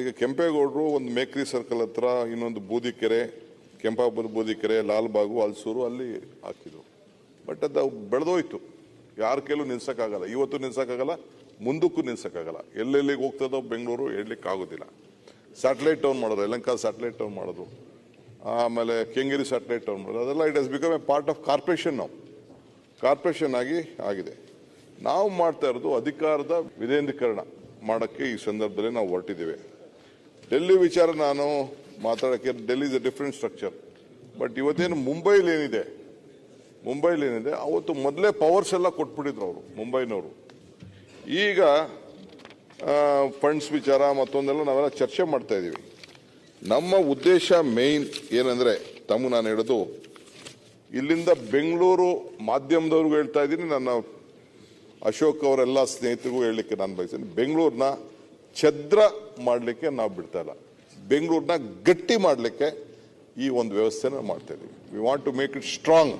ಈಗ ಕೆಂಪೇಗೌಡರು ಒಂದು ಮೇಕ್ರಿ ಸರ್ಕಲ್ ಹತ್ರ ಇನ್ನೊಂದು ಬೂದಿಕೆರೆ, ಕೆಂಪಾಪುರ ಬೂದಿಕೆರೆ, ಲಾಲ್ಬಾಗು, ಅಲ್ಸೂರು ಅಲ್ಲಿ ಹಾಕಿದ್ರು. ಬಟ್ ಅದು ಬೆಳೆದೋಯ್ತು. ಯಾರ ಕೈಲೂ ನಿಲ್ಸೋಕ್ಕಾಗಲ್ಲ. ಇವತ್ತು ನಿಲ್ಸೋಕ್ಕಾಗಲ್ಲ, ಮುಂದಕ್ಕೂ ನಿಲ್ಸೋಕ್ಕಾಗಲ್ಲ. ಎಲ್ಲೆಲ್ಲಿಗೆ ಹೋಗ್ತದೋ ಬೆಂಗಳೂರು ಆಗೋದಿಲ್ಲ ಸ್ಯಾಟಲೈಟ್ ಟೌನ್ ಮಾಡೋದು ಯಲಂಕ ಸ್ಯಾಟಲೈಟ್ ಟೌನ್ ಮಾಡೋದು, ಆಮೇಲೆ ಕೆಂಗೇರಿ ಸ್ಯಾಟಲೈಟ್ ಟೌನ್ ಮಾಡೋದು, ಅದೆಲ್ಲ it has become a part of corporation ನಾವು ಕಾರ್ಪೊರೇಷನ್ ಆಗಿ ಆಗಿದೆ. ನಾವು ಮಾಡ್ತಾ ಇರೋದು ಅಧಿಕಾರದ ವಿಧೇಂದ್ರೀಕರಣ ಮಾಡೋಕ್ಕೆ ಈ ಸಂದರ್ಭದಲ್ಲಿ ನಾವು ಹೊರಟಿದ್ದೇವೆ. ಡೆಲ್ಲಿ ವಿಚಾರ ನಾನು ಮಾತಾಡೋಕ್ಕೆ Delhi is a different structure but ಇವತ್ತೇನು ಮುಂಬೈಲಿ ಏನಿದೆ? ಮುಂಬೈಲಿ ಏನಿದೆ? ಅವತ್ತು ಮೊದಲೇ ಪವರ್ಸ್ ಎಲ್ಲ ಕೊಟ್ಬಿಟ್ಟಿದ್ರು ಅವರು, ಮುಂಬೈನವರು. ಈಗ ಫಂಡ್ಸ್ ವಿಚಾರ ಮತ್ತೊಂದೆಲ್ಲ ನಾವೆಲ್ಲ ಚರ್ಚೆ ಮಾಡ್ತಾ ಇದ್ದೀವಿ ನಮ್ಮ ಉದ್ದೇಶ ಮೇಯ್ನ್ ಏನಂದ್ರೆ, ತಮ್ಮ ನಾನು ಹೇಳೋದು, ಇಲ್ಲಿಂದ ಬೆಂಗಳೂರು ಮಾಧ್ಯಮದವ್ರಿಗೂ ಹೇಳ್ತಾ ಇದ್ದೀನಿ ನನ್ನ ಅಶೋಕ್ ಅವರೆಲ್ಲ ಸ್ನೇಹಿತರಿಗೂ ಹೇಳಲಿಕ್ಕೆ ನಾನು ಬಯಸ್ತೀನಿ. ಬೆಂಗಳೂರನ್ನ ಛದ್ರ ಮಾಡಲಿಕ್ಕೆ ನಾವು ಬಿಡ್ತಾ ಇಲ್ಲ. ಬೆಂಗಳೂರನ್ನ ಗಟ್ಟಿ ಮಾಡಲಿಕ್ಕೆ ಈ ಒಂದು ವ್ಯವಸ್ಥೆನ ಮಾಡ್ತಾ ಇದ್ದೀವಿ we want to make it strong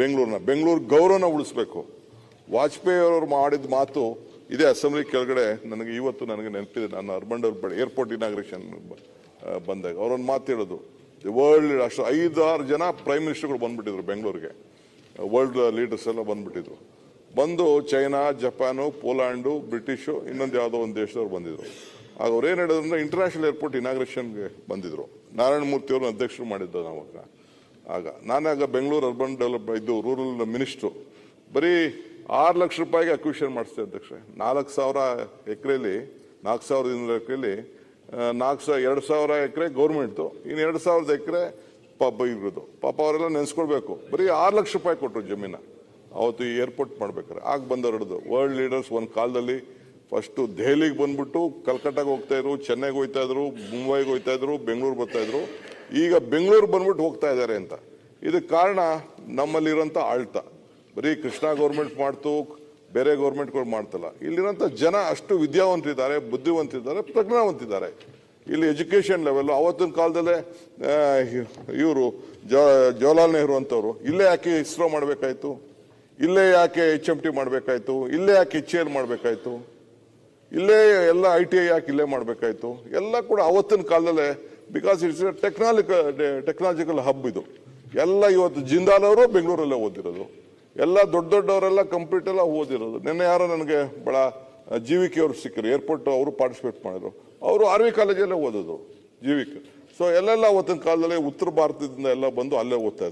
ಬೆಂಗಳೂರನ್ನ Bengaluru ಗೌರವನ ಉಳಿಸ್ಬೇಕು. ವಾಜಪೇಯಿ ಅವರು ಮಾಡಿದ ಮಾತು ಇದೇ ಅಸೆಂಬ್ಲಿ ಕೆಳಗಡೆ ನನಗೆ ಇವತ್ತು ನನಗೆ ನೆನಪಿದೆ. ನಾನು ಅರ್ಬನ್ ಡೆವಲಪ್ಮೆಂಟ್ ಏರ್ಪೋರ್ಟ್ ಇನಾಗ್ರೇಷನ್ ಬಂದಾಗ ಅವರೊಂದು ಮಾತು ಹೇಳೋದು. ವರ್ಲ್ಡ್ ಅಷ್ಟು ಐದಾರು ಜನ ಪ್ರೈಮ್ ಮಿನಿಸ್ಟರ್ಗಳು ಬಂದ್ಬಿಟ್ಟಿದ್ರು ಬೆಂಗಳೂರಿಗೆ. ವರ್ಲ್ಡ್ ಲೀಡರ್ಸ್ ಎಲ್ಲ ಬಂದ್ಬಿಟ್ಟಿದ್ರು. ಬಂದು ಚೈನಾ, ಜಪಾನು, ಪೋಲ್ಯಾಂಡು, ಬ್ರಿಟಿಷು, ಇನ್ನೊಂದು ಯಾವುದೋ ಒಂದು ದೇಶದವ್ರು ಬಂದಿದ್ರು. ಆಗ ಅವ್ರು ಏನು ಹೇಳಿದ್ರು ಅಂದ್ರೆ ಇಂಟರ್ನ್ಯಾಷನಲ್ ಏರ್ಪೋರ್ಟ್ ಇನಾಗ್ರೇಷನ್ಗೆ ಬಂದಿದ್ರು. ನಾರಾಯಣ ಮೂರ್ತಿ ಅವರು ಅಧ್ಯಕ್ಷರು ಮಾಡಿದ್ದು ನಾವಾಗ ಆಗ ನಾನಾಗ ಬೆಂಗಳೂರು ಅರ್ಬನ್ ಡೆವಲಪ್ ಇದ್ದು ರೂರಲ್ ಮಿನಿಸ್ಟ್ರು ಬರೀ ಆರು ಲಕ್ಷ ರೂಪಾಯಿಗೆ ಅಕ್ವಿಷನ್ ಮಾಡಿಸ್ತೀವಿ ಅಧ್ಯಕ್ಷೆ. ನಾಲ್ಕು ಸಾವಿರ ಎಕರೆಯಲ್ಲಿ ನಾಲ್ಕು ಸಾವಿರದ ಇನ್ನೂರು ಎಕರೆಯಲ್ಲಿ ನಾಲ್ಕು ಸಾವಿರ ಎರಡು ಸಾವಿರ ಎಕರೆ ಗೌರ್ಮೆಂಟ್ದು ಇನ್ನು ಎರಡು ಸಾವಿರದ ಎಕರೆ ಪಾಪ ಇರೋದು ಪಾಪ ಅವರೆಲ್ಲ ನೆನೆಸ್ಕೊಳ್ಬೇಕು. ಬರೀ ಆರು ಲಕ್ಷ ರೂಪಾಯಿ ಕೊಟ್ಟರು ಜಮೀನ. ಅವತ್ತು ಈ ಏರ್ಪೋರ್ಟ್ ಮಾಡ್ಬೇಕಾರೆ. ಆಗ ಬಂದವರು ಹಿಡಿದು ವರ್ಲ್ಡ್ ಲೀಡರ್ಸ್ ಒಂದು ಕಾಲದಲ್ಲಿ ಫಸ್ಟು ದೆಹಲಿಗೆ ಬಂದ್ಬಿಟ್ಟು ಕಲ್ಕಟ್ಟಾಗೆ ಹೋಗ್ತಾ ಇದ್ರು, ಚೆನ್ನೈಗೆ ಹೋಗ್ತಾ ಇದ್ರು, ಮುಂಬೈಗೆ ಹೋಗ್ತಾ ಇದ್ರು, ಬೆಂಗಳೂರು ಬರ್ತಾ ಇದ್ರು. ಈಗ ಬೆಂಗಳೂರು ಬಂದ್ಬಿಟ್ಟು ಹೋಗ್ತಾ ಇದ್ದಾರೆ ಅಂತ. ಇದಕ್ಕೆ ಕಾರಣ ನಮ್ಮಲ್ಲಿರೋಂಥ ಆಳ್ತ. ಬರೀ ಕೃಷ್ಣ ಗೌರ್ಮೆಂಟ್ ಮಾಡ್ತು, ಬೇರೆ ಗೌರ್ಮೆಂಟ್ಗಳು ಮಾಡ್ತಲ್ಲ. ಇಲ್ಲಿರೋಂಥ ಜನ ಅಷ್ಟು ವಿದ್ಯಾವಂತರಿದ್ದಾರೆ ಬುದ್ಧಿವಂತಿದ್ದಾರೆ, ಪ್ರಜ್ಞಾವಂತಿದ್ದಾರೆ. ಇಲ್ಲಿ ಎಜುಕೇಷನ್ ಲೆವೆಲ್ ಅವತ್ತಿನ ಕಾಲದಲ್ಲೇ ಇವರು ಜವಾಹರ್ಲಾಲ್ ನೆಹರು ಅಂತವರು, ಇಲ್ಲೇ ಯಾಕೆ ಇಸ್ರೋ ಮಾಡಬೇಕಾಯ್ತು? ಇಲ್ಲೇ ಯಾಕೆ ಎಚ್ ಎಂ ಟಿ ಮಾಡಬೇಕಾಯ್ತು? ಇಲ್ಲೇ ಯಾಕೆ ಎಚ್ ಎಲ್ ಮಾಡಬೇಕಾಯ್ತು? ಇಲ್ಲೇ ಎಲ್ಲ ಐ ಟಿ ಐ ಯಾಕೆ ಇಲ್ಲೇ ಮಾಡಬೇಕಾಯ್ತು? ಎಲ್ಲ ಕೂಡ ಅವತ್ತಿನ ಕಾಲದಲ್ಲೇ ಬಿಕಾಸ್ ಇಟ್ಸ್ ಟೆಕ್ನಾಲಿಕ ಟೆಕ್ನಾಲಜಿಕಲ್ ಹಬ್ ಇದು. ಎಲ್ಲ ಇವತ್ತು ಜಿಂದಾಲ್ ಅವರು ಬೆಂಗಳೂರಲ್ಲೇ ಓದಿರೋದು. ಎಲ್ಲ ದೊಡ್ಡ ದೊಡ್ಡವರೆಲ್ಲ ಕಂಪ್ಲೀಟ್ ಎಲ್ಲ ಓದಿರೋದು. ನಿನ್ನೆ ಯಾರೋ ನನಗೆ ಬಹಳ ಜೀವಿಕೆ ಅವರು ಸಿಕ್ಕರು ಏರ್ಪೋರ್ಟ್ ಅವರು ಪಾರ್ಟಿಸಿಪೇಟ್ ಮಾಡಿದ್ರು. ಅವರು ಆರ್ ವಿ ಕಾಲೇಜಲ್ಲೇ ಓದೋದು ಜೀವಿಕೆ. ಸೊ ಎಲ್ಲೆಲ್ಲ ಅವತ್ತಿನ ಕಾಲದಲ್ಲಿ ಉತ್ತರ ಭಾರತದಿಂದ ಎಲ್ಲ ಬಂದು ಅಲ್ಲೇ ಓದ್ತಾ